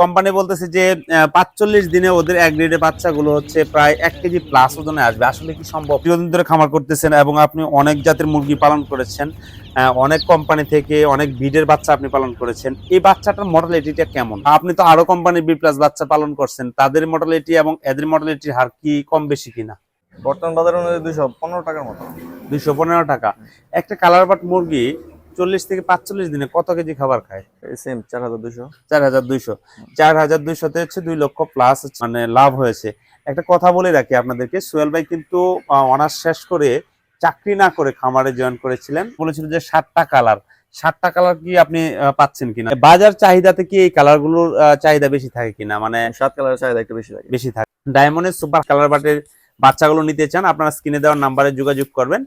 Company বলতেছে যে পাঁচচল্লিশ দিনে ওদের এক গ্রেডের বাচ্চাগুলো হচ্ছে প্রায় এক কেজি প্লাস ওজনে আসবে। আসলে কি সম্ভব? দীর্ঘদিন ধরে খামার করতেছেন এবং আপনি অনেক জাতের মুরগি পালন করেছেন অনেক কোম্পানি থেকে অনেক ব্রিডের বাচ্চা আপনি পালন করেছেন। এই বাচ্চাটার মডেলিটিটা কেমন? আপনি তো আরও কোম্পানির বি প্লাস বাচ্চা পালন করছেন তাদের মডেলিটি এবং এদের মডেলিটির হার কি কম বেশি কিনা? বর্তমান বাজার অনুযায়ী দুইশো পনেরো টাকার মতো। দুইশো পনেরো টাকা। একটা কালার বাট মুরগি চল্লিশ থেকে পাঁচচল্লিশ দিনে কত কেজি খাবার খায়? সেম চার হাজার দুইশো। চার হাজার দুইশো। চার হাজার দুইশোতে হচ্ছে দুই লক্ষ প্লাস মানে লাভ হয়েছে। একটা কথা বলে রাখি আপনাদেরকে সোহেল ভাই কিন্তু অনার্স শেষ করে চাকরি না করে খামারে জয়েন করেছিলেন। বলেছিল যে সাতটা কালার সাতটা কালার কি আপনি পাচ্ছেন কিনা? বাজার চাহিদাতে কি এই কালারগুলোর চাহিদা বেশি থাকে কিনা? মানে সাত কালারের চাহিদা একটু বেশি লাগে বেশি থাকে। ডায়মন্ডের সুপার কালার বাটের বাচ্চাগুলো নিতে চান আপনারা স্ক্রিনে দেওয়ার নাম্বারে যোগাযোগ করবেন।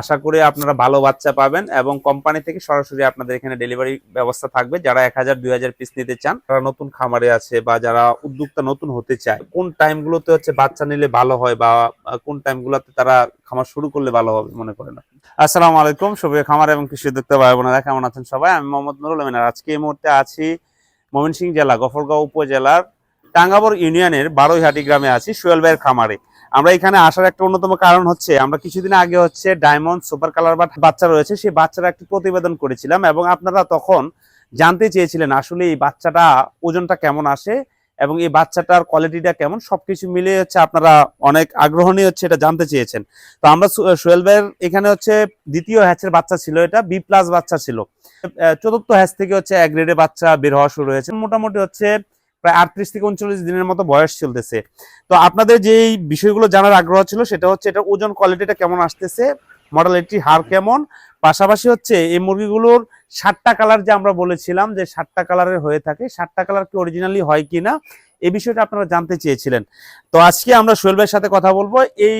আশা করি আপনারা ভালো বাচ্চা পাবেন এবং কোম্পানি থেকে সরাসরি আপনাদের এখানে ডেলিভারি ব্যবস্থা থাকবে। যারা এক হাজার, দুই হাজার পিস নিতে চান তারা নতুন খামারে আছে বা যারা উদ্যোক্তা নতুন হতে চায়, কোন টাইমগুলোতে হচ্ছে বাচ্চা নিলে ভালো হয় বা কোন টাইমগুলোতে তারা খামার শুরু করলে ভালো হবে মনে করেন? আসসালামু আলাইকুম সবাই খামার এবং কৃষি উদ্যোক্তা ভাই বোনেরা, কেমন আছেন সবাই? আমি মোহাম্মদ নুরুল আমিন আর আজকে এই মুহূর্তে আছি ময়মনসিংহ জেলা, গফরগাঁও উপজেলার টাঙ্গাবর ইউনিয়নের বারোইহাটি গ্রামে আছি, সোহেল খামারে। আমরা এখানে আসার একটা অন্যতম কারণ হচ্ছে, আমরা কিছুদিন আগে হচ্ছে ডায়মন্ড সুপার কালার বাচ্চা রয়েছে, সেই বাচ্চার একটি প্রতিবেদন করেছিলাম এবং আপনারা তখন জানতে চেয়েছিলেন আসলে এই বাচ্চাটা ওজনটা কেমন আসে এবং এই বাচ্চাটার কোয়ালিটিটা কেমন, সবকিছু মিলিয়ে হচ্ছে আপনারা অনেক আগ্রহ নিয়ে হচ্ছে এটা জানতে চেয়েছেন। তো আমরা সোহেল ভাইয়ের এখানে হচ্ছে দ্বিতীয় হ্যাচের বাচ্চা ছিল এটা বি প্লাস বাচ্চা ছিল। চতুর্থ হ্যাচ থেকে হচ্ছে এক গ্রেডের বাচ্চা বের হওয়া শুরু হয়েছে। মোটামুটি হচ্ছে প্রায় আটত্রিশ থেকে উনচল্লিশ দিনের মতো বয়স চলতেছে। তো আপনাদের যে এই বিষয়গুলো জানার আগ্রহ ছিল সেটা হচ্ছে এটা ওজন কোয়ালিটিটা কেমন আসতেছে মডেলিটি হার কেমন, পাশাপাশি হচ্ছে এই মুরগিগুলোর সাতটা কালার যে আমরা বলেছিলাম যে সাতটা কালারের হয়ে থাকে, সাতটা কালার কি অরিজিনালি হয় কিনা এই বিষয়টা আপনারা জানতে চেয়েছিলেন। তো আজকে আমরা সোহেল ভাইয়ের সাথে কথা বলব। এই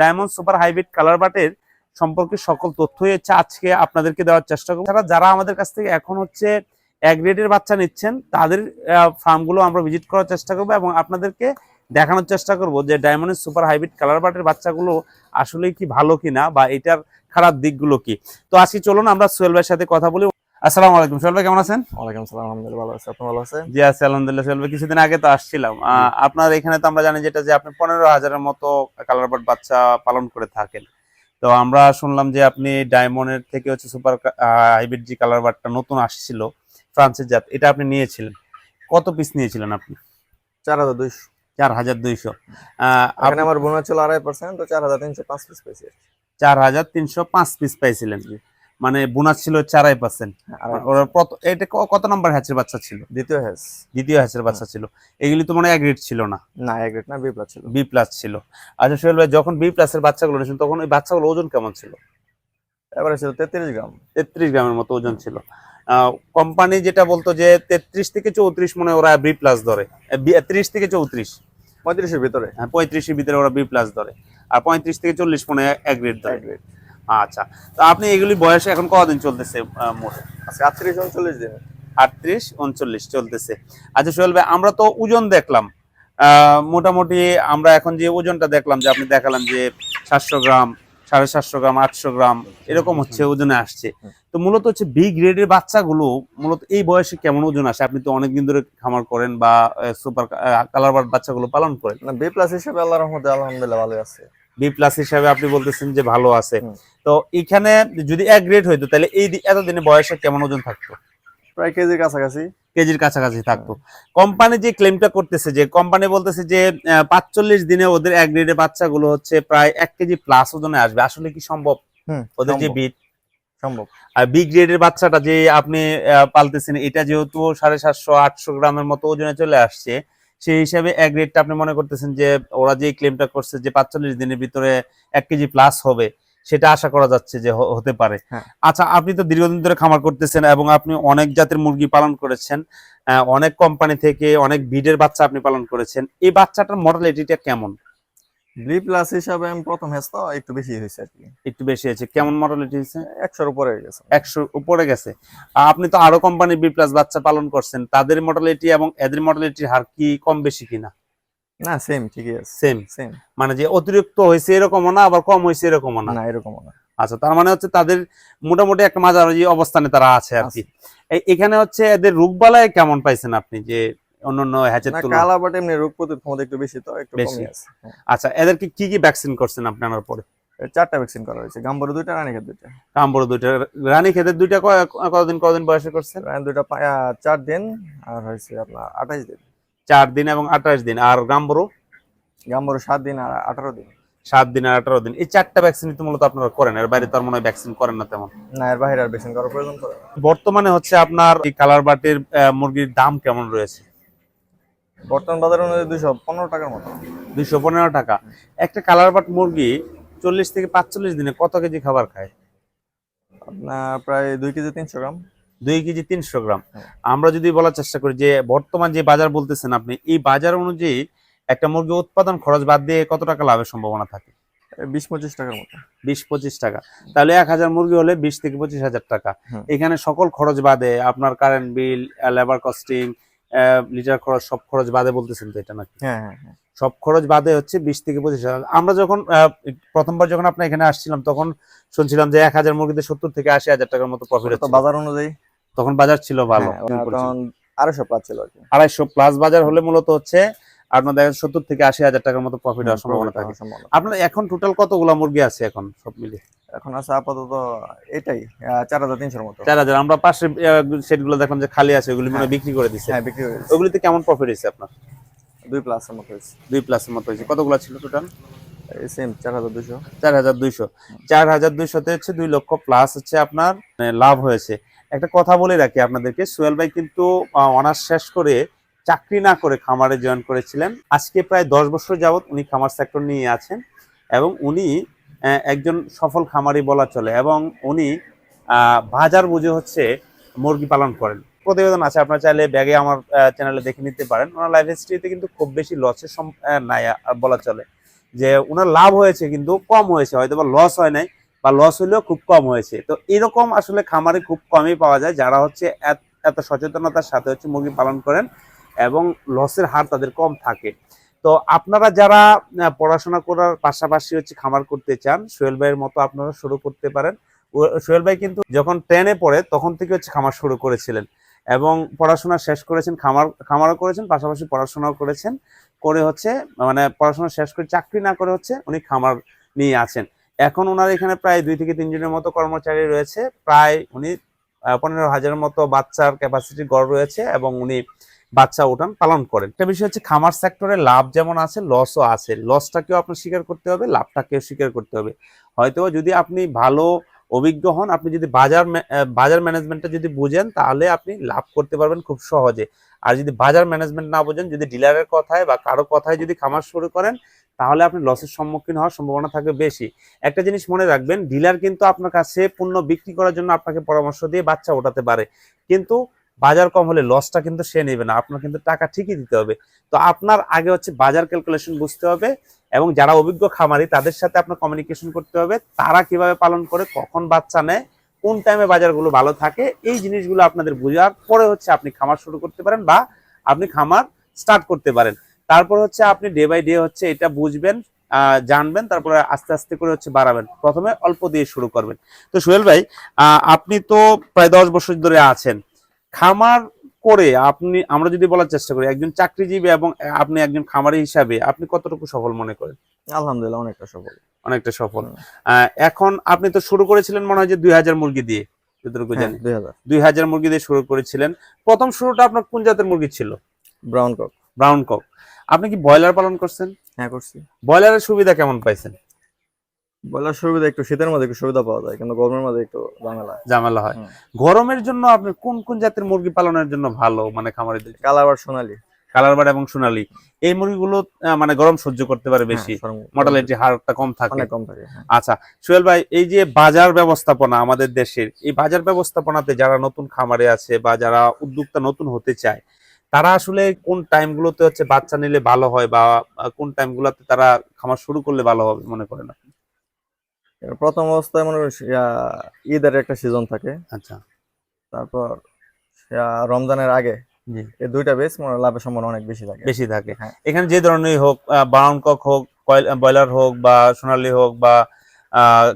ডায়মন্ড সুপার হাইব্রিড কালার বাটের সম্পর্কে সকল তথ্যই হচ্ছে আজকে আপনাদেরকে দেওয়ার চেষ্টা করব। যারা আমাদের কাছ থেকে এখন হচ্ছে এক গ্রেডের বাচ্চা নিচ্ছেন তাদের ফার্মগুলো আমরা ভিজিট করার চেষ্টা করব এবং আপনাদেরকে দেখানোর চেষ্টা করব যে ডায়মন্ডের সুপার হাইব্রিড কালার বাটের বাচ্চাগুলো আসলে কি ভালো কিনা বা এটার খারাপ দিকগুলো কি। তো আজকে চলুন আমরা সোহেল ভাইয়ের সাথে কথা বলি। আসসালামু আলাইকুম সোহেল ভাই কেমন আছেন? ওয়ালাইকুম সালাম আলহামদুলিল্লাহ ভালো আছে। আপনি ভালো আছেন? জি আছি আলহামদুলিল্লাহ সোহেল ভাই কিছুদিন আগে তো আসছিলাম। আহ, আপনার এখানে তো আমরা জানি যেটা যে আপনি পনেরো হাজারের মতো কালার বাট বাচ্চা পালন করে থাকেন। তো আমরা শুনলাম যে আপনি ডায়মন্ডের থেকে হচ্ছে সুপার হাইব্রিড জি কালার বাটটা নতুন আসছিল ফ্রান্সের জাত এটা আপনি নিয়েছিলেন। কত পিস নিয়েছিলেন আপনি? চার হাজার দুইশো। চার হাজার দুইশো। এখানে আমার বোনাস ছিল আড়াই পার্সেন্ট তো চার হাজার তিনশো পাঁচ পিস পেয়েছি চার হাজার তিনশো পাঁচ পিস পাইছিলেন মানে বোনাস ছিল চারাই পার্সেন্ট এটা কত নম্বর হ্যাচের বাচ্চা ছিল? দ্বিতীয় হ্যাচ দ্বিতীয় হ্যাচের বাচ্চা ছিল। এগুলি তো মনে হয় গ্রেড ছিল না। না এক রেট না বি প্লাস ছিল। বি প্লাস ছিল। আচ্ছা সোহেল ভাই যখন বি প্লাসের বাচ্চাগুলো নিয়েছেন তখন ওই বাচ্চাগুলো ওজন কেমন ছিল? এবারে ছিল তেত্রিশ গ্রাম। তেত্রিশ গ্রামের মতো ওজন ছিল। কোম্পানি যেটা বলতো যে তেত্রিশ থেকে চৌত্রিশ মনে ওরা বি প্লাস ধরে। ত্রিশ থেকে চৌত্রিশ। পঁয়ত্রিশের ভিতরে। হ্যাঁ, পঁয়ত্রিশের ভিতরে ওরা বি প্লাস ধরে। আর পঁয়ত্রিশ থেকে চল্লিশ মনে এক গ্রেড ধরে। আচ্ছা তো আপনি এগুলি বয়সে এখন কদিন চলতেছে মোট? আজকে আটত্রিশ উনচল্লিশ দিন। আটত্রিশ উনচল্লিশ চলতেছে। আচ্ছা সোহেল ভাই আমরা তো ওজন দেখলাম। মোটামুটি আমরা এখন যে ওজনটা দেখলাম যে আপনি দেখালাম যে সাতশো গ্রাম সাড়ে সাতশো গ্রাম আটশো গ্রাম এরকম হচ্ছে ওজনে আসছে। তো মূলত হচ্ছে বি গ্রেডের বাচ্চাগুলো মূলত এই বয়সে কেমন ওজন আসে? আপনি তো অনেকদিন ধরে খামার করেন বা সুপার কালার বার্ড বাচ্চাগুলো পালন করেন। না বি প্লাস হিসেবে আল্লাহ রহমতে আলহামদুলিল্লাহ ভালো আছে। বি প্লাস হিসাবে আপনি বলতেছেন যে ভালো আছে। তো এখানে যদি এক গ্রেড হইতো তাহলে এই এতদিনে বয়সে কেমন ওজন থাকতো? প্রায় কেজির কাছাকাছি। কেজির কাছাকাছি থাকতো। কোম্পানি যে ক্লেমটা করতেছে যে কোম্পানি বলতেছে যে পাঁচচল্লিশ দিনে ওদের এক গ্রেডের বাচ্চাগুলো হচ্ছে প্রায় এক কেজি প্লাস ওজনে আসবে। আসলে কি সম্ভব? ওদের যে বিট সম্ভব। আর বি গ্রেডের বাচ্চাটা যে আপনি পালতেছেন এটা যেহেতু সাড়ে সাতশো আটশো গ্রামের মতো ওজনে চলে আসছে সেই হিসাবে এক গ্রেডটা আপনি মনে করতেছেন যে ওরা যে ক্লেমটা করছে যে পাঁচচল্লিশ দিনের ভিতরে এক কেজি প্লাস হবে সেটা আশা করা যাচ্ছে যে হতে পারে। হ্যাঁ। আচ্ছা আপনি তো দীর্ঘদিন ধরে খামার করতেছেন এবং আপনি অনেক জাতের মুরগি পালন করেছেন অনেক কোম্পানি থেকে অনেক ব্রিডের বাচ্চা আপনি পালন করেছেন। এই বাচ্চাটার মডেলিটিটা কেমন? বি প্লাস হিসাবে আমি প্রথম হ্যাস তো একটু বেশি হয়েছে আর কি। একটু বেশি আছে কেমন হয়েছে? একশোর উপরে গেছে। একশো উপরে গেছে। আপনি তো আরও কোম্পানির বি প্লাস বাচ্চা পালন করছেন তাদের মডেলিটি এবং এদের মডেলিটির হার কি কম বেশি কিনা? না সেম ঠিকই আছে। সেম সেম মানে যে অতিরিক্ত হয়েছে এরকমও না আবার কম হয়েছে এরকমও না। না এরকম না। আচ্ছা তার মানে হচ্ছে তাদের মোটামুটি একটা মাঝামাঝি অবস্থানে তারা আছে আর কি। এখানে হচ্ছে এদের রোগবালায় কেমন পাইছেন আপনি? যে অন্যান্য হ্যাচের তুলনায়? কালা বাট এমনি রোগ প্রতিরোধ ক্ষমতা একটু বেশি তো একটু বেশি। আছে। আচ্ছা এদেরকে কি কি ভ্যাকসিন করছেন আপনি আনার পরে? চারটা ভ্যাকসিন করা হয়েছে গাম্বরে দুইটা রানীক্ষেত দুইটা। কামবড় দুইটা। রানী খেতের দুইটা কতদিন কতদিন বয়সে করছেন? দুইটা চার দিন আর হয়েছে আপনার আঠাশ দিন। চার দিন এবং আঠাশ দিন। আর গাম্বরু? গাম্বরে সাত দিন আর আঠারো দিন। সাত দিন আর আঠারো দিন। এই চারটা ভ্যাকসিন তো মূলত আপনারা করেন। এর বাইরে তো মনে হয় ভ্যাকসিন করেন না তেমন। না এর বাইরে আর ভ্যাকসিন করার প্রয়োজন পড়ে বর্তমানে হচ্ছে আপনার এই কালার বাটির মুরগির দাম কেমন রয়েছে? বর্তমান বাজার অনুযায়ী দুইশো পনেরো টাকার মতো। দুইশো পনেরো টাকা। একটা কালার বাট মুরগি চল্লিশ থেকে পাঁচচল্লিশ দিনে কত কেজি খাবার খায়? আপনার প্রায় দুই কেজি তিনশো গ্রাম। দুই কেজি তিনশো গ্রাম। হ্যাঁ। আমরা যদি বলার চেষ্টা করি যে বর্তমান যে বাজার বলতেছেন আপনি এই বাজার অনুযায়ী একটা মুরগি উৎপাদন খরচ বাদ দিয়ে কত টাকা লাভের সম্ভাবনা থাকে? বিশ পঁচিশ টাকার মতো। বিশ পঁচিশ টাকা। তাহলে এক হাজার মুরগি হলে বিশ থেকে পঁচিশ হাজার টাকা। এখানে সকল খরচ বাদে আপনার current bill labour costing litre খরচ সব খরচ বাদে বলতেছেন তো এটা নাকি? হ্যাঁ হ্যাঁ হ্যাঁ। সব খরচ বাদে হচ্ছে বিশ থেকে পঁচিশ হাজার। আমরা যখন প্রথমবার যখন আপনার এখানে আসছিলাম তখন শুনছিলাম যে এক হাজার মুরগিতে সত্তর থেকে আশি হাজার টাকার মতো প্রফিট বাজার অনুযায়ী। তখন বাজার ছিল ভালো হ্যাঁ, আড়াইশো প্লাস ছিল আড়াইশো প্লাস বাজার হলে মূলত হচ্ছে আপনার দেখা যাচ্ছে সত্তর থেকে আশি হাজার টাকার মতো প্রফিট হওয়ার সম্ভাবনা থাকে। আপনার এখন টোটাল কতগুলা মুরগি আছে এখন সব মিলিয়ে? এখন আছে আপাতত এটাই চার হাজার তিনশোর মতো। চার হাজার আমরা পাশে সেটগুলো দেখলাম যে খালি আছে ওগুলি মানে হ্যাঁ। বিক্রি করে দিচ্ছে। হ্যাঁ বিক্রি গেছে ওগুলিতে কেমন প্রফিট হয়েছে আপনার? দুই প্লাসের মতো হয়েছে। দুই প্লাসের মতো হয়েছে। কতগুলো ছিল টোটাল সেম চার হাজার দুশো চার হাজার দুইশো। চার হাজার দুইশোতে হচ্ছে দুই লক্ষ প্লাস হচ্ছে আপনার মানে, লাভ হয়েছে। একটা কথা বলে রাখি আপনাদেরকে সোহেল ভাই কিন্তু অনার্স শেষ করে চাকরি না করে খামারে জয়েন করেছিলেন। আজকে প্রায় দশ বছর যাবত উনি খামার সেক্টর নিয়ে আছেন এবং উনি একজন সফল খামারি বলা চলে এবং উনি বাজার বুঝে হচ্ছে মুরগি পালন করেন। প্রতিবেদন আছে, আপনার চাইলে ব্যাগে আমার চ্যানেলে দেখে নিতে পারেন। ওনার লাইফ হিস্ট্রিতে কিন্তু খুব বেশি লসের নাই বলা চলে। যে ওনার লাভ হয়েছে কিন্তু কম হয়েছে, হয়তো বা লস হয় নাই, বা লস হলেও খুব কম হয়েছে। তো এরকম আসলে খামারে খুব কমই পাওয়া যায়, যারা হচ্ছে এত- সচেতনতার সাথে হচ্ছে মুরগি পালন করেন এবং লসের হার তাদের কম থাকে। তো আপনারা যারা পড়াশোনা করার পাশাপাশি হচ্ছে খামার করতে চান, সোহেল ভাইয়ের মতো আপনারা শুরু করতে পারেন। সোহেল ভাই কিন্তু যখন ট্রেনে পড়ে, তখন থেকে হচ্ছে খামার শুরু করেছিলেন। এবং পড়াশোনা শেষ করেছেন, খামার, খামারও করেছেন, পাশাপাশি পড়াশোনাও করেছেন। করে হচ্ছে মানে পড়াশোনা শেষ করে চাকরি না করে হচ্ছে উনি খামার নিয়ে আছেন। এখন ওনার এখানে প্রায় দুই থেকে তিনজনের মতো কর্মচারী রয়েছে। প্রায় উনি পনেরো হাজারের মতো বাচ্চার ক্যাপাসিটি গড় রয়েছে এবং উনি বাচ্চা উঠান পালন করেন। একটা বিষয় হচ্ছে খামার সেক্টরে লাভ যেমন আছে লসও আছে। লসটাকেও আপনার স্বীকার করতে হবে, লাভটাকেও স্বীকার করতে হবে। হয়তো যদি আপনি ভালো অভিজ্ঞ হন, আপনি যদি বাজার বাজার ম্যানেজমেন্টটা যদি বুঝেন, তাহলে আপনি লাভ করতে পারবেন খুব সহজে। আর যদি বাজার ম্যানেজমেন্ট না বোঝেন, যদি ডিলারের কথায় বা কারও কথায় যদি খামার শুরু করেন, তাহলে আপনি লসের সম্মুখীন হওয়ার সম্ভাবনা থাকবে বেশি। একটা জিনিস মনে রাখবেন, ডিলার কিন্তু আপনার কাছে পণ্য বিক্রি করার জন্য আপনাকে পরামর্শ দিয়ে বাচ্চা ওঠাতে পারে। কিন্তু বাজার কম হলে লসটা কিন্তু সে নেবে না। আপনার কিন্তু টাকা ঠিকই দিতে হবে। তো আপনার আগে হচ্ছে বাজার ক্যালকুলেশন বুঝতে হবে এবং যারা অভিজ্ঞ খামারি, তাদের সাথে আপনার কমিউনিকেশন করতে হবে। তারা কীভাবে পালন করে, কখন বাচ্চা নেয়, কোন টাইমে বাজারগুলো ভালো থাকে, এই জিনিসগুলো আপনাদের বোঝার পরে হচ্ছে আপনি খামার শুরু করতে পারেন বা আপনি খামার স্টার্ট করতে পারেন। তারপর হচ্ছে আপনি ডে বাই ডে হচ্ছে এটা বুঝবেন জানবেন, তারপরে আস্তে আস্তে করে হচ্ছে বাড়াবেন। প্রথমে অল্প দিয়ে শুরু করবেন। তো সোহেল ভাই আপনি তো প্রায় দশ বছর ধরে আছেন। খামার করে আপনি আমরা যদি বলার চেষ্টা করি একজন চাকরিজীবী এবং আপনি একজন খামারি হিসাবে আপনি কতটুকু সফল মনে করেন? আলহামদুলিল্লাহ অনেকটা সফল। অনেকটা সফল। এখন আপনি তো শুরু করেছিলেন মনে হয় যে দুই হাজার মুরগি দিয়ে যতটুকু হ্যাঁ জানি। দুই হাজার। দুই হাজার মুরগি দিয়ে শুরু করেছিলেন। প্রথম শুরুটা আপনার কোন জাতের মুরগি ছিল? Brown cock. Brown cock. আপনি কি ব্রয়লার পালন করছেন? হ্যাঁ করছি। ব্রয়লারের সুবিধা কেমন পাইছেন? বলার সুবিধা একটু শীতের মধ্যে একটু সুবিধা পাওয়া যায় কিন্তু গরমের মধ্যে একটু ঝামেলা। ঝামেলা হয়। গরমের জন্য আপনি কোন কোন জাতের মুরগি পালনের জন্য ভালো মানে খামারিদের কালাবার সোনালি। কালারবার্ড এবং সোনালী। এই মুরগিগুলো মানে গরম সহ্য করতে পারে বেশি। হ্যাঁ, মর্টালিটি হারটা কম থাকে। কম থাকে হ্যাঁ। আচ্ছা সোহেল ভাই এই যে বাজার ব্যবস্থাপনা আমাদের দেশের এই বাজার ব্যবস্থাপনাতে যারা নতুন খামারে আছে বা যারা উদ্যোক্তা নতুন হতে চায় তারা আসলে কোন টাইমগুলোতে হচ্ছে বাচ্চা নিলে ভালো হয় বা কোন টাইমগুলোতে তারা খামার শুরু করলে ভালো হবে মনে করেন? আপনি? প্রথম অবস্থায় মনে করেন ঈদের একটা সিজন থাকে। আচ্ছা। তারপর রমজানের আগে জি। এই দুইটা বেশ মনে লাভের সম্ভাবনা অনেক বেশি থাকে। বেশি থাকে। হ্যাঁ। এখানে যে ধরনের হোক ব্রাউন কক হোক ব্রয়লার হোক বা সোনালী হোক বা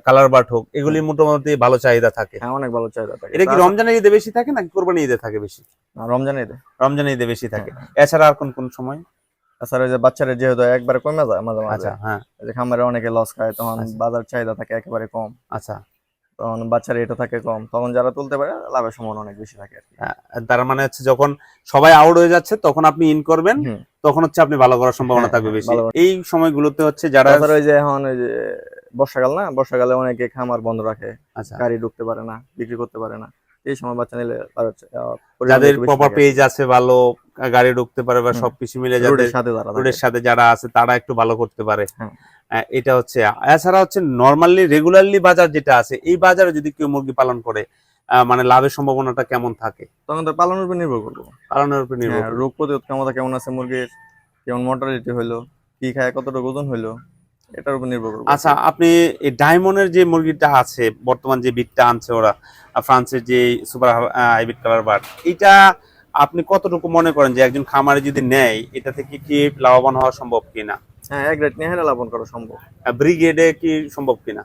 কালার বাট হোক এগুলি মোটামুটি ভালো চাহিদা থাকে। হ্যাঁ অনেক ভালো চাহিদা থাকে। এটা কি রমজানের ঈদে বেশি থাকে নাকি কোরবানি ঈদে থাকে বেশি? না, রমজানে ঈদে। রমজানের ঈদে বেশি থাকে। হ্যাঁ। এছাড়া আর কোন কোন সময়? তাছাড়া যে বাচ্চারা যেহেতু একবারে কমে যায় মাঝে মাঝে আচ্ছা হ্যাঁ। যে খামারে অনেকে লস খায় তখন আচ্ছা। বাজার চাহিদা থাকে একেবারে কম। আচ্ছা। তখন বাচ্চার এটা থাকে কম। তখন যারা তুলতে পারে লাভের সম্ভাবনা অনেক বেশি থাকে আর তার মানে হচ্ছে যখন সবাই আউট হয়ে যাচ্ছে তখন আপনি ইন করবেন তখন হচ্ছে আপনি ভালো করার সম্ভাবনা হ্যাঁ, থাকবে হ্যাঁ, বেশি। এই সময়গুলোতে হচ্ছে যারা ওই যে এখন ওই যে বর্ষাকাল না বর্ষাকালে অনেকে খামার বন্ধ রাখে। আচ্ছা। গাড়ি ঢুকতে পারে না বিক্রি করতে পারে না। এই সময় বাচ্চা নিলে যাদের প্রপার পেজ আছে ভালো গাড়ি ঢুকতে পারে বা সবকিছু মিলে যাদের সাথে যারা রোডের সাথে যারা আছে তারা একটু ভালো করতে পারে। এটা হচ্ছে এছাড়া হচ্ছে নর্মালি রেগুলারলি বাজার যেটা আছে এই বাজারে যদি কেউ মুরগি পালন করে মানে লাভের সম্ভাবনাটা কেমন থাকে? তখন তো পালনের উপর নির্ভর করব। পালনের উপর নির্ভর হ্যাঁ, রোগ প্রতিরোধ ক্ষমতা কেমন আছে মুরগির কেমন মর্টালিটি হইল কি খায় কতটা ওজন হইল এটার উপর নির্ভর করবে। আচ্ছা আপনি এই ডায়মন্ডের যে মুরগিটা আছে বর্তমান যে বিটটা আনছে ওরা ফ্রান্সের যে সুপার হাইব্রিড কালার বার্ড এটা আপনি কতটুকু মনে করেন যে একজন খামারে যদি নেয় এটা থেকে কি লাভবান হওয়া সম্ভব কিনা? হ্যাঁ এক রেট নিয়ে লাভবান করা সম্ভব। ব্রিগেডে কি সম্ভব কিনা?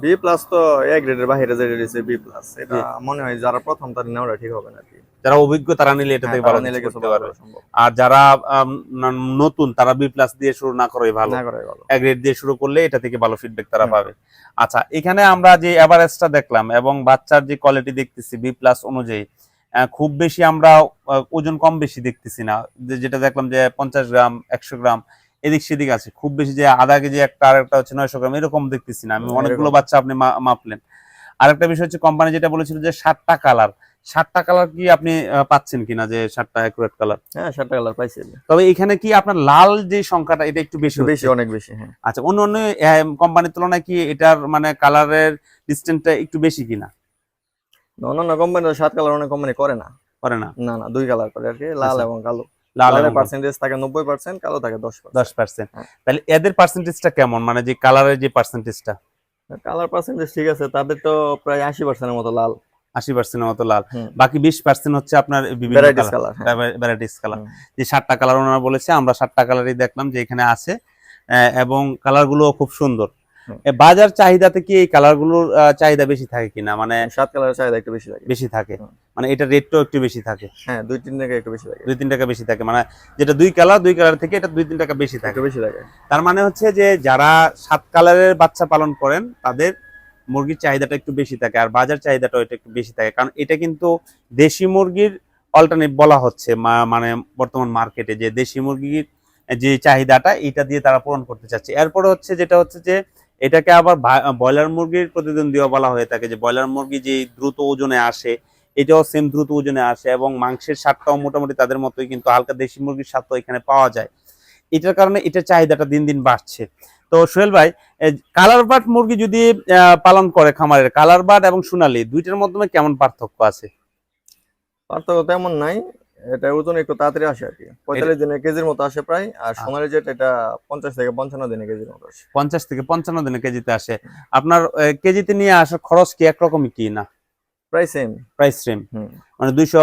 বি প্লাস তো এক গ্রেডের বাইরে যে রয়েছে বি প্লাস এটা মনে হয় যারা প্রথম তার নেওয়াটা ঠিক হবে না কি। যারা অভিজ্ঞ তারা নিলে এটা হ্যাঁ, থেকে ভালো নিলে কিছু পারবে। আর যারা নতুন তারা বি প্লাস দিয়ে শুরু না করে ভালো। না করাই ভালো। এক রেট দিয়ে শুরু করলে এটা থেকে ভালো ফিডব্যাক তারা পাবে। আচ্ছা এখানে আমরা যে এভারেজটা দেখলাম এবং বাচ্চার যে কোয়ালিটি দেখতেছি বি প্লাস অনুযায়ী খুব বেশি আমরা ওজন কম বেশি দেখতেছি না। যেটা দেখলাম যে পঞ্চাশ গ্রাম একশো গ্রাম এদিক সেদিক আছে। খুব বেশি যে আধা কেজি একটা আর একটা হচ্ছে নয়শো গ্রাম এরকম দেখতেছি না। আমি অনেকগুলো বাচ্চা আপনি মাপলেন। আরেকটা বিষয় হচ্ছে কোম্পানি যেটা বলেছিল যে সাতটা কালার সাতটা কালার কি আপনি পাচ্ছেন কিনা যে সাতটা অ্যাকুরেট কালার হ্যাঁ সাতটা কালার পাইছি তবে এখানে কি আপনার লাল যে সংখ্যাটা এটা একটু বেশি বেশি অনেক বেশি হ্যাঁ। আচ্ছা অন্য অন্য কোম্পানির তুলনায় কি এটার মানে কালারের ডিস্টেন্সটা একটু বেশি কিনা? অন্যান্য কোম্পানি সাত কালার অনেক কোম্পানি করে না। করে না। না না দুই কালার করে আর কি লাল আচ্ছা। এবং কালো। লালের এবং পার্সেন্টেজ থাকে নব্বই পার্সেন্ট কালো থাকে দশ দশ পার্সেন্ট হ্যাঁ। তাহলে এদের পার্সেন্টেজটা কেমন? মানে যে কালারের যে পার্সেন্টেজটা কালার পার্সেন্টেজ ঠিক আছে তাদের তো প্রায় আশি পার্সেন্টের মতো লাল। আশি পার্সেন্টের মতো লাল। বাকি বিশ পার্সেন্ট হচ্ছে আপনার বিভিন্ন কালার। ভ্যারাইটিস কালার যে সাতটা কালার ওনারা বলেছে আমরা সাতটা কালারই দেখলাম যে এখানে আছে এবং কালারগুলো খুব সুন্দর। বাজার চাহিদাতে কি এই কালারগুলোর চাহিদা বেশি থাকে কিনা? মানে সাত কালারের চাহিদা একটু বেশি থাকে। বেশি থাকে। মানে এটা রেটটাও একটু বেশি থাকে। হ্যাঁ দুই তিন টাকা একটু বেশি থাকে। দুই তিন টাকা বেশি থাকে। মানে যেটা দুই কালার দুই কালার থেকে এটা দুই তিন টাকা বেশি থাকে। বেশি থাকে। তার মানে হচ্ছে যে যারা সাত কালারের বাচ্চা পালন করেন তাদের মুরগির চাহিদাটা একটু বেশি থাকে আর বাজার চাহিদাটা এটা একটু বেশি থাকে। কারণ এটা কিন্তু দেশি মুরগির অল্টারনেট বলা হচ্ছে মানে বর্তমান মার্কেটে যে দেশি মুরগির যে চাহিদাটা এটা দিয়ে তারা পূরণ করতে চাচ্ছে। এরপরে হচ্ছে যেটা হচ্ছে যে এটাকে আবার ব্রয়লার মুরগির প্রতিদ্বন্দ্বীও বলা হয়ে থাকে যে ব্রয়লার মুরগি যে দ্রুত ওজনে আসে, এটাও সেম দ্রুত ওজনে আসে এবং মাংসের স্বাদটাও মোটামুটি তাদের মতোই কিন্তু হালকা দেশি মুরগির স্বাদও এখানে পাওয়া যায়। এটার কারণে এটার চাহিদাটা দিন দিন বাড়ছে। তো সোহেল ভাই কালার বাট মুরগি যদি পালন করে খামারের, কালার বাট এবং সোনালী, দুইটার মধ্যে কেমন পার্থক্য আছে? পার্থক্য তেমন নাই। এটা ওজন একটু তাড়াতাড়ি আসে আর কি। পঁয়তাল্লিশ দিনে কেজির মতো আসে প্রায় আর আচ্ছা। সোনালি যেটা এটা পঞ্চাশ থেকে পঞ্চান্ন দিনে কেজির মতো আসে। পঞ্চাশ থেকে পঞ্চান্ন দিনে কেজিতে আসে। আপনার কেজিতে নিয়ে আসার খরচ কি একরকমই কি না? প্রায় সেম প্রাইস সেম মানে দুইশো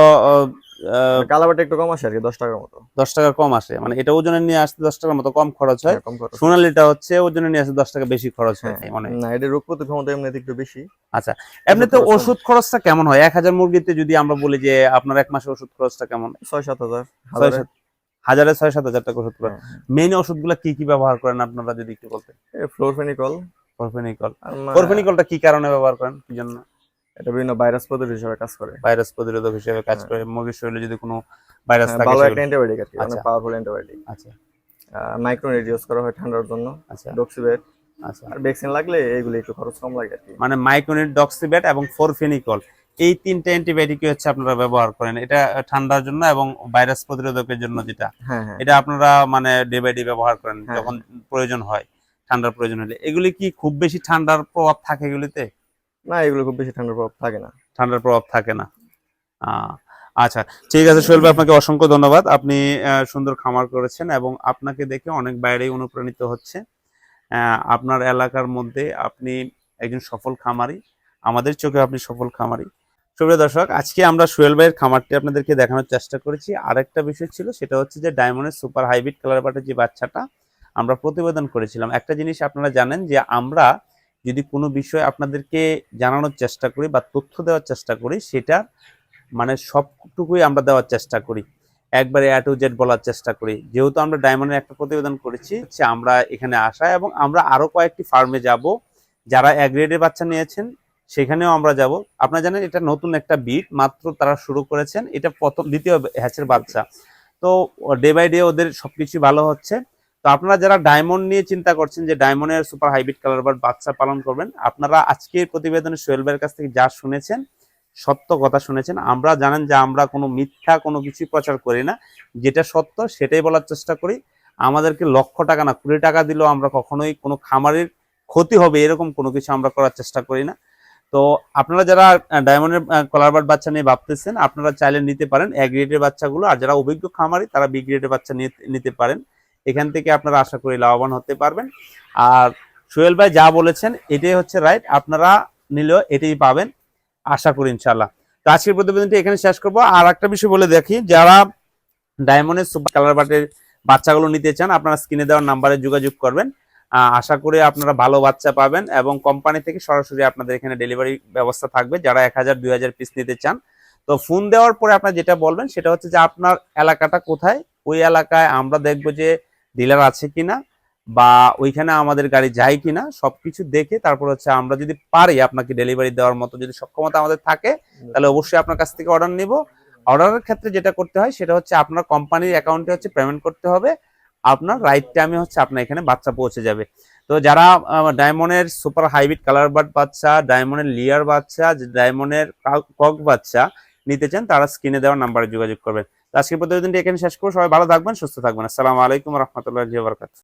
কালাবাটা একটু কম আসে আর কি দশ টাকার মতো। দশ টাকা কম আসে মানে এটা ওজনে নিয়ে আসতে দশ টাকার মতো কম খরচ হয়। হ্যাঁ। সোনালিটা হচ্ছে ওজনে নিয়ে আসতে দশ টাকা বেশি খরচ হয় হ্যাঁ, মানে। না এটা রোগ প্রতিরোধ ক্ষমতা এমনিতে একটু বেশি। এমনিতে খরচ কম। ওষুধ খরচটা কেমন হয়? এক হাজার মুরগিতে যদি আমরা বলি যে আপনার এক মাসে ওষুধ খরচটা কেমন? ছয় সাত হাজার ছয় হাজারে। সাত- হাজারে ছয় সাত হাজার টাকা ওষুধ খরচ। হ্যাঁ, মেইন ওষুধগুলো কি কি ব্যবহার করেন আপনারা যদি একটু বলতেন? ফ্লোরফেনিকল ফরফেনিকল ফরফেনিকলটা কি কারণে ব্যবহার করেন? কি জন্য? এটা বিভিন্ন ভাইরাস প্রতিরোধ হিসেবে কাজ করে। ভাইরাস প্রতিরোধক হিসেবে কাজ হ্যাঁ। করে। মুরগির শরীরে যদি কোনো ভাইরাস হ্যাঁ, থাকে ভালো একটা অ্যান্টিবায়োটিক আর কি অনেক আচ্ছা। পাওয়ারফুল অ্যান্টিবায়োটিক আচ্ছা। মাইক্রোনেট ইউজ করা হয় ঠান্ডার জন্য। আচ্ছা। ডক্সিবেট আচ্ছা। আর ভ্যাকসিন লাগলে এগুলো একটু খরচ কম লাগে আর কি। মানে মাইক্রোনিট ডক্সিবেট এবং ফরফেনিকল এই তিনটা অ্যান্টিবায়োটিক হচ্ছে আপনারা ব্যবহার করেন। এটা ঠান্ডার জন্য এবং ভাইরাস প্রতিরোধকের জন্য যেটা। হ্যাঁ এটা আপনারা মানে ডে বাই ডে ব্যবহার করেন। যখন প্রয়োজন হয় ঠান্ডার প্রয়োজন হলে। এগুলি কি খুব বেশি ঠান্ডার প্রভাব থাকে এগুলিতে? না, এগুলো খুব বেশি ঠান্ডার প্রভাব থাকে না। ঠান্ডার প্রভাব থাকে না। আচ্ছা ঠিক আছে, সোহেল ভাই, আপনাকে অসংখ্য ধন্যবাদ। আপনি সুন্দর খামার করেছেন এবং আপনাকে দেখে অনেক বাইরেই অনুপ্রাণিত হচ্ছে। আপনার এলাকার মধ্যে আপনি একজন সফল খামারি। আমাদের চোখে আপনি সফল খামারি। সুপ্রিয় দর্শক, আজকে আমরা সোহেল ভাইয়ের খামারটি আপনাদেরকে দেখানোর চেষ্টা করেছি। আরেকটা বিষয় ছিল, সেটা হচ্ছে যে ডায়মন্ডের সুপার হাইব্রিড কালার বাটের যে বাচ্চাটা আমরা প্রতিবেদন করেছিলাম। একটা জিনিস আপনারা জানেন যে আমরা যদি কোনো বিষয় আপনাদেরকে জানানোর চেষ্টা করি বা তথ্য দেওয়ার চেষ্টা করি, সেটা মানে সবটুকুই আমরা দেওয়ার চেষ্টা করি। একবারে এ টু জেড বলার চেষ্টা করি। যেহেতু আমরা ডায়মন্ডের একটা প্রতিবেদন করেছি হচ্ছে আমরা এখানে আসা এবং আমরা আরও কয়েকটি ফার্মে যাব। যারা এক গ্রেডের বাচ্চা নিয়েছেন, সেখানেও আমরা যাব। আপনারা জানেন এটা নতুন একটা বিট মাত্র তারা শুরু করেছেন। এটা প্রথম, দ্বিতীয় হ্যাচের বাচ্চা। তো ডে বাই ডে ওদের সব কিছুই ভালো হচ্ছে। তো আপনারা যারা ডায়মন্ড নিয়ে চিন্তা করছেন যে ডায়মন্ডের সুপার হাইব্রিড কালার বার্ড বাচ্চা পালন করবেন, আপনারা আজকের প্রতিবেদনে ভাইয়ের কাছ থেকে যা শুনেছেন, সত্য কথা শুনেছেন। আমরা জানেন যে আমরা কোনো মিথ্যা কোনো কিছুই প্রচার করি না। যেটা সত্য সেটাই বলার চেষ্টা করি। আমাদেরকে লক্ষ টাকা না, কুড়ি টাকা দিলেও আমরা কখনোই কোনো খামারের ক্ষতি হবে এরকম কোনো কিছু আমরা করার চেষ্টা করি না। তো আপনারা যারা ডায়মন্ডের কলার বার্ড বাচ্চা নিয়ে ভাবতেছেন, আপনারা চাইলে নিতে পারেন এক গ্রেডের বাচ্চাগুলো। আর যারা অভিজ্ঞ খামারি, তারা বি গ্রেডের বাচ্চা নিতে পারেন। এখান থেকে আপনারা আশা করি লাভবান হতে পারবেন। আর সোহেল ভাই যা বলেছেন, এটাই হচ্ছে রাইট আপনারা নিলেও এটাই পাবেন। আশা করি ইনশাল্লাহ তো আজকের প্রতিবেদনটি এখানে শেষ করব। আর একটা বিষয় বলে দেখি, যারা ডায়মন্ডের সুপার কালার বাটের বাচ্চাগুলো নিতে চান, আপনারা স্ক্রিনে দেওয়ার নাম্বারে যোগাযোগ করবেন। আশা করি আপনারা ভালো বাচ্চা পাবেন এবং কোম্পানি থেকে সরাসরি আপনাদের এখানে ডেলিভারি ব্যবস্থা থাকবে, যারা এক হাজার, দুই হাজার পিস নিতে চান। তো ফোন দেওয়ার পরে আপনার যেটা বলবেন, সেটা হচ্ছে যে আপনার এলাকাটা কোথায়? ওই এলাকায় আমরা দেখব যে ডিলার আছে কিনা বা ওইখানে আমাদের গাড়ি যায় কিনা, সবকিছু দেখে তারপর হচ্ছে আমরা যদি পারি আপনাকে ডেলিভারি দেওয়ার মতো যদি সক্ষমতা আমাদের থাকে, তাহলে অবশ্যই আপনার কাছ থেকে অর্ডার নিব। অর্ডারের ক্ষেত্রে যেটা করতে হয় সেটা হচ্ছে আপনার কোম্পানির অ্যাকাউন্টে হচ্ছে পেমেন্ট করতে হবে। আপনার রাইট টাইমে হচ্ছে আপনার এখানে বাচ্চা পৌঁছে যাবে। তো যারা ডায়মন্ডের সুপার হাইব্রিড কালার বার্ড বাচ্চা, ডায়মন্ডের লিয়ার বাচ্চা ডায়মন্ডের কক বাচ্চা নিতে চান, তারা স্ক্রিনে দেওয়ার নাম্বারে যোগাযোগ করবেন। আজকের প্রতিবেদনটি এখানে শেষ করব। সবাই ভালো থাকবেন সুস্থ থাকবেন। আসসালামু আলাইকুম রহমতুল্লাহ